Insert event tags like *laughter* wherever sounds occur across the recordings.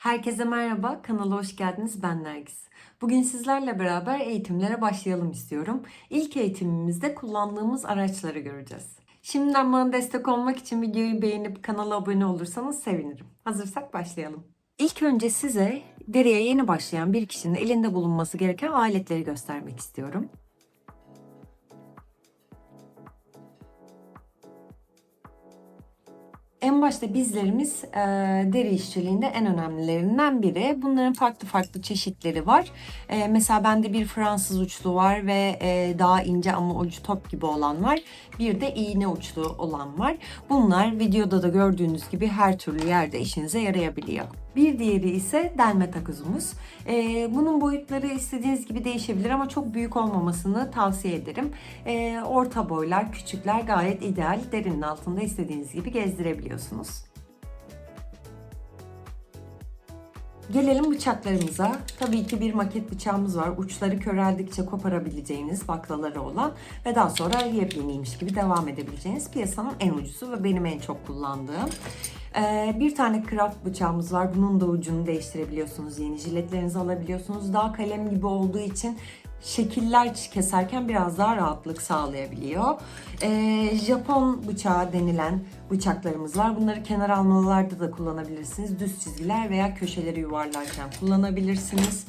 Herkese merhaba, kanala hoş geldiniz. Ben Nergis. Bugün sizlerle beraber eğitimlere başlayalım istiyorum. İlk eğitimimizde kullandığımız araçları göreceğiz. Şimdiden bana destek olmak için videoyu beğenip kanala abone olursanız sevinirim. Hazırsak başlayalım. İlk önce size deriye yeni başlayan bir kişinin elinde bulunması gereken aletleri göstermek istiyorum. En başta bizlerimiz e, deri işçiliğinde en önemlilerinden biri. Bunların farklı farklı çeşitleri var. E, mesela bende bir Fransız uçlu var ve e, daha ince ama ucu top gibi olan var. Bir de iğne uçlu olan var. Bunlar videoda da gördüğünüz gibi her türlü yerde işinize yarayabiliyor. Bir diğeri ise delme takozumuz. Ee, bunun boyutları istediğiniz gibi değişebilir ama çok büyük olmamasını tavsiye ederim. Ee, orta boylar, küçükler gayet ideal. Derinin altında istediğiniz gibi gezdirebiliyorsunuz. Gelelim bıçaklarımıza. Tabii ki bir maket bıçağımız var. Uçları köreldikçe koparabileceğiniz baklaları olan ve daha sonra yepyeniymiş gibi devam edebileceğiniz piyasanın en ucuzu ve benim en çok kullandığım. Ee, bir tane craft bıçağımız var. Bunun da ucunu değiştirebiliyorsunuz. Yeni jiletlerinizi alabiliyorsunuz. Daha kalem gibi olduğu için şekiller keserken biraz daha rahatlık sağlayabiliyor. Ee, Japon bıçağı denilen bıçaklarımız var. Bunları kenar almalarda da kullanabilirsiniz. Düz çizgiler veya köşeleri yuvarlarken kullanabilirsiniz.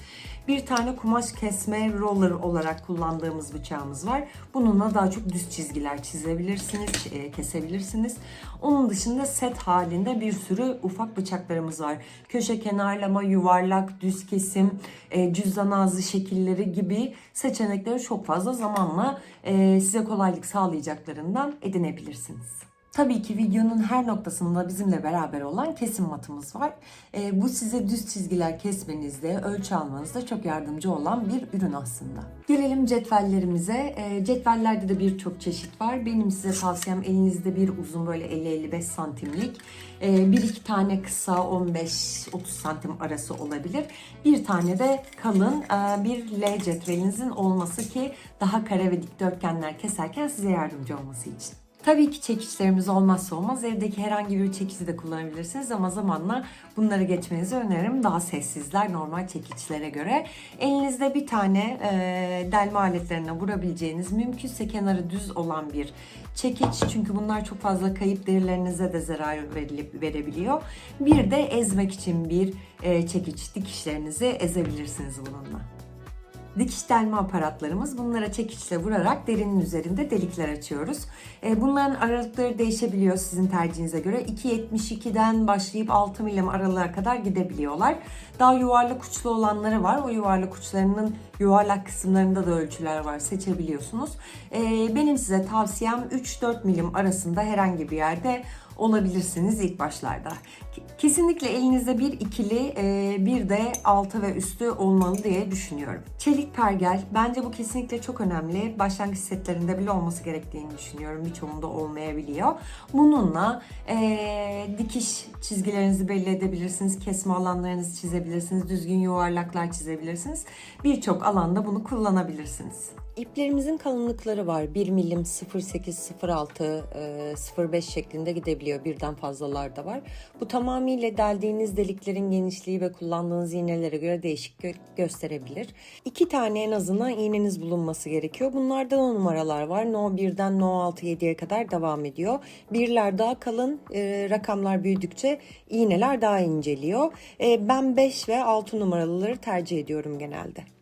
Bir tane kumaş kesme roller olarak kullandığımız bıçağımız var. Bununla daha çok düz çizgiler çizebilirsiniz, e, kesebilirsiniz. Onun dışında set halinde bir sürü ufak bıçaklarımız var. Köşe kenarlama, yuvarlak, düz kesim, e, cüzdan ağzı şekilleri gibi seçenekleri çok fazla zamanla e, size kolaylık sağlayacaklarından edinebilirsiniz. Tabii ki videonun her noktasında bizimle beraber olan kesim matımız var. E, bu size düz çizgiler kesmenizde, ölçü almanızda çok yardımcı olan bir ürün aslında. Gelelim cetvellerimize. E, cetvellerde de birçok çeşit var. Benim size tavsiyem elinizde bir uzun böyle 50-55 santimlik. E, bir iki tane kısa 15-30 santim arası olabilir. Bir tane de kalın e, bir L cetvelinizin olması ki daha kare ve dikdörtgenler keserken size yardımcı olması için. Tabii ki çekiçlerimiz olmazsa olmaz. Evdeki herhangi bir çekici de kullanabilirsiniz ama zamanla bunları geçmenizi öneririm. Daha sessizler normal çekiçlere göre. Elinizde bir tane e, delme aletlerine vurabileceğiniz mümkünse kenarı düz olan bir çekiç. Çünkü bunlar çok fazla kayıp derilerinize de zarar verebiliyor. Bir de ezmek için bir e, çekiç dikişlerinizi ezebilirsiniz bununla. Dikiş delme aparatlarımız. Bunlara çekiçle vurarak derinin üzerinde delikler açıyoruz. E, Bunların aralıkları değişebiliyor sizin tercihinize göre. 2.72'den başlayıp 6 milim aralığa kadar gidebiliyorlar. Daha yuvarlak uçlu olanları var. O yuvarlak uçlarının yuvarlak kısımlarında da ölçüler var. Seçebiliyorsunuz. E, Benim size tavsiyem 3-4 milim arasında herhangi bir yerde olabilirsiniz ilk başlarda. Kesinlikle elinizde bir ikili e, bir de altı ve üstü olmalı diye düşünüyorum. Çelik pergel bence bu kesinlikle çok önemli. Başlangıç setlerinde bile olması gerektiğini düşünüyorum. Birçoğunda olmayabiliyor. Bununla e, dikiş çizgilerinizi belli edebilirsiniz. Kesme alanlarınızı çizebilirsiniz. Düzgün yuvarlaklar çizebilirsiniz. Birçok alanda bunu kullanabilirsiniz. İplerimizin kalınlıkları var. 1 milim 0.8, 0.6, 0.5 şeklinde gidebiliyor. Birden fazlalar da var. Bu tamamıyla deldiğiniz deliklerin genişliği ve kullandığınız iğnelere göre değişik gö- gösterebilir. İki tane en azından iğneniz bulunması gerekiyor. Bunlarda da numaralar var. No 1'den No 6 7'ye kadar devam ediyor. Birler daha kalın, e, rakamlar büyüdükçe iğneler daha inceliyor. E, ben 5 ve 6 numaralıları tercih ediyorum genelde.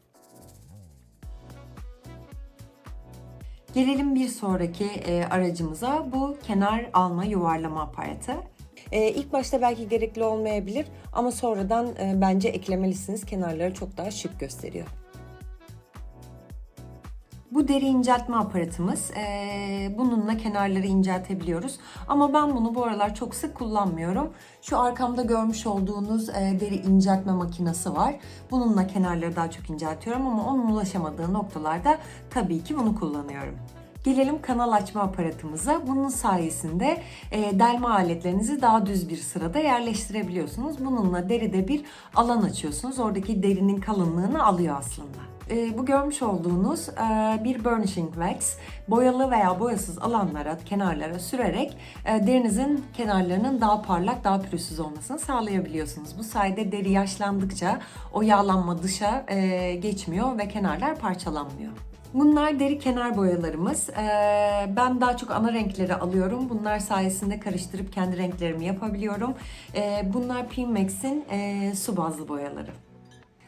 Gelelim bir sonraki e, aracımıza. Bu kenar alma yuvarlama aparatı. E, ilk başta belki gerekli olmayabilir ama sonradan e, bence eklemelisiniz. Kenarları çok daha şık gösteriyor. Bu deri inceltme aparatımız. Ee, bununla kenarları inceltebiliyoruz. Ama ben bunu bu aralar çok sık kullanmıyorum. Şu arkamda görmüş olduğunuz e, deri inceltme makinesi var. Bununla kenarları daha çok inceltiyorum ama onun ulaşamadığı noktalarda tabii ki bunu kullanıyorum. Gelelim kanal açma aparatımıza. Bunun sayesinde e, delme aletlerinizi daha düz bir sırada yerleştirebiliyorsunuz. Bununla deride bir alan açıyorsunuz. Oradaki derinin kalınlığını alıyor aslında. E, bu görmüş olduğunuz e, bir burnishing wax. Boyalı veya boyasız alanlara, kenarlara sürerek e, derinizin kenarlarının daha parlak, daha pürüzsüz olmasını sağlayabiliyorsunuz. Bu sayede deri yaşlandıkça o yağlanma dışa e, geçmiyor ve kenarlar parçalanmıyor. Bunlar deri kenar boyalarımız. Ee, ben daha çok ana renkleri alıyorum. Bunlar sayesinde karıştırıp kendi renklerimi yapabiliyorum. Ee, bunlar Pimax'in e, su bazlı boyaları.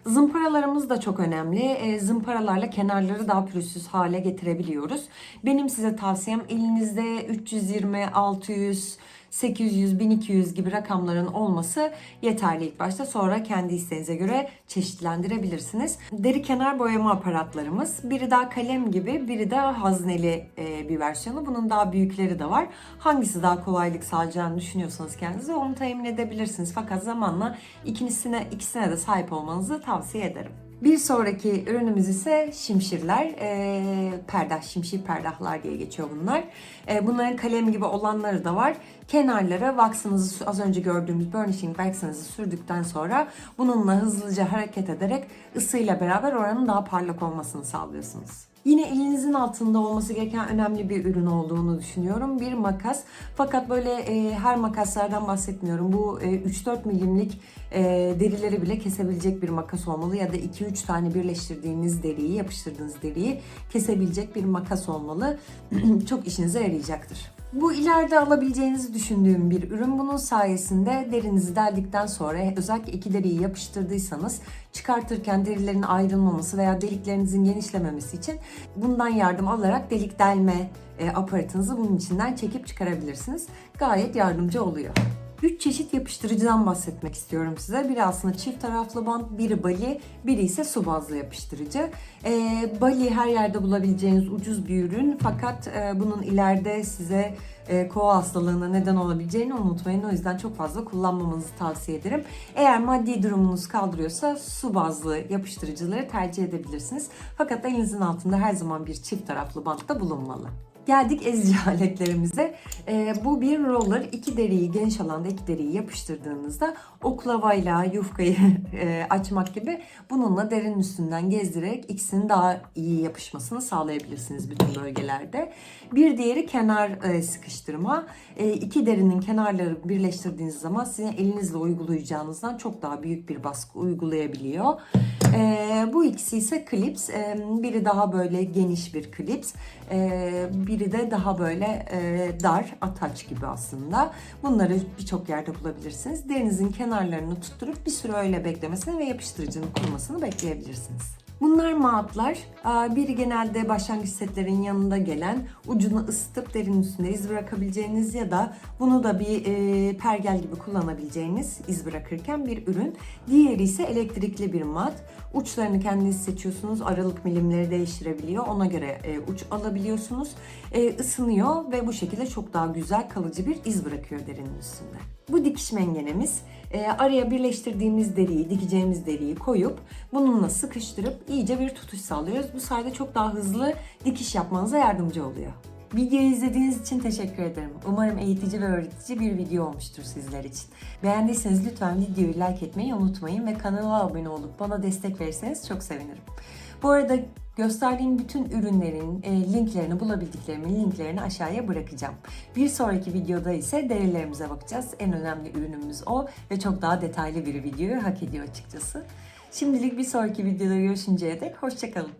Zımparalarımız da çok önemli. E, zımparalarla kenarları daha pürüzsüz hale getirebiliyoruz. Benim size tavsiyem elinizde 320, 600, 800, 1200 gibi rakamların olması yeterli ilk başta. Sonra kendi isteğinize göre çeşitlendirebilirsiniz. Deri kenar boyama aparatlarımız. Biri daha kalem gibi, biri daha hazneli e, bir versiyonu. Bunun daha büyükleri de var. Hangisi daha kolaylık sağlayacağını düşünüyorsanız kendinize onu temin edebilirsiniz. Fakat zamanla ikisine, ikisine de sahip olmanızı tavsiye ederim. Bir sonraki ürünümüz ise şimşirler. E, perdah, şimşir perdahlar diye geçiyor bunlar. E, bunların kalem gibi olanları da var. Kenarlara wax'ınızı az önce gördüğümüz burnishing wax'ınızı sürdükten sonra bununla hızlıca hareket ederek ısıyla beraber oranın daha parlak olmasını sağlıyorsunuz. Yine elinizin altında olması gereken önemli bir ürün olduğunu düşünüyorum. Bir makas. Fakat böyle e, her makaslardan bahsetmiyorum. Bu e, 3-4 milimlik e, derileri bile kesebilecek bir makas olmalı. Ya da 2-3 tane birleştirdiğiniz deriyi, yapıştırdığınız deriyi kesebilecek bir makas olmalı. *clears throat* Çok işinize yarayacaktır. Bu ileride alabileceğinizi düşündüğüm bir ürün. Bunun sayesinde derinizi deldikten sonra özellikle iki deriyi yapıştırdıysanız çıkartırken derilerin ayrılmaması veya deliklerinizin genişlememesi için bundan yardım alarak delik delme e, aparatınızı bunun içinden çekip çıkarabilirsiniz. Gayet yardımcı oluyor. 3 çeşit yapıştırıcıdan bahsetmek istiyorum size. Biri aslında çift taraflı bant, biri bali, biri ise su bazlı yapıştırıcı. E, bali her yerde bulabileceğiniz ucuz bir ürün fakat e, bunun ileride size e, kova hastalığına neden olabileceğini unutmayın. O yüzden çok fazla kullanmamanızı tavsiye ederim. Eğer maddi durumunuz kaldırıyorsa su bazlı yapıştırıcıları tercih edebilirsiniz. Fakat elinizin altında her zaman bir çift taraflı bant da bulunmalı. Geldik ezici *laughs* aletlerimize. Ee, bu bir roller. İki deriyi geniş alanda iki deriyi yapıştırdığınızda oklavayla yufkayı *laughs* e, açmak gibi bununla derinin üstünden gezdirerek ikisinin daha iyi yapışmasını sağlayabilirsiniz bütün bölgelerde. Bir diğeri kenar e, sıkıştırma. E, iki derinin kenarları birleştirdiğiniz zaman sizin elinizle uygulayacağınızdan çok daha büyük bir baskı uygulayabiliyor. E, bu ikisi ise klips. E, biri daha böyle geniş bir klips. E, biri de daha böyle e, dar, ataç gibi aslında. Bunları birçok yerde bulabilirsiniz. Derinizin kenarlarını tutturup bir süre öyle beklemesini ve yapıştırıcının kurumasını bekleyebilirsiniz. Bunlar. Aa, Biri genelde başlangıç setlerin yanında gelen ucunu ısıtıp derinin üstünde iz bırakabileceğiniz ya da bunu da bir e, pergel gibi kullanabileceğiniz iz bırakırken bir ürün. Diğeri ise elektrikli bir mat. Uçlarını kendiniz seçiyorsunuz. Aralık milimleri değiştirebiliyor. Ona göre e, uç alabiliyorsunuz. E, ısınıyor ve bu şekilde çok daha güzel kalıcı bir iz bırakıyor derinin üstünde. Bu dikiş mengenemiz e, araya birleştirdiğimiz deriyi, dikeceğimiz deriyi koyup bununla sıkıştırıp iyice bir tutuş sağlıyoruz. Bu sayede çok daha hızlı dikiş yapmanıza yardımcı oluyor. Videoyu izlediğiniz için teşekkür ederim. Umarım eğitici ve öğretici bir video olmuştur sizler için. Beğendiyseniz lütfen videoyu like etmeyi unutmayın ve kanala abone olup bana destek verirseniz çok sevinirim. Bu arada gösterdiğim bütün ürünlerin e, linklerini bulabildiklerimin linklerini aşağıya bırakacağım. Bir sonraki videoda ise derilerimize bakacağız. En önemli ürünümüz o ve çok daha detaylı bir videoyu hak ediyor açıkçası. Şimdilik bir sonraki videoda görüşünceye dek hoşçakalın.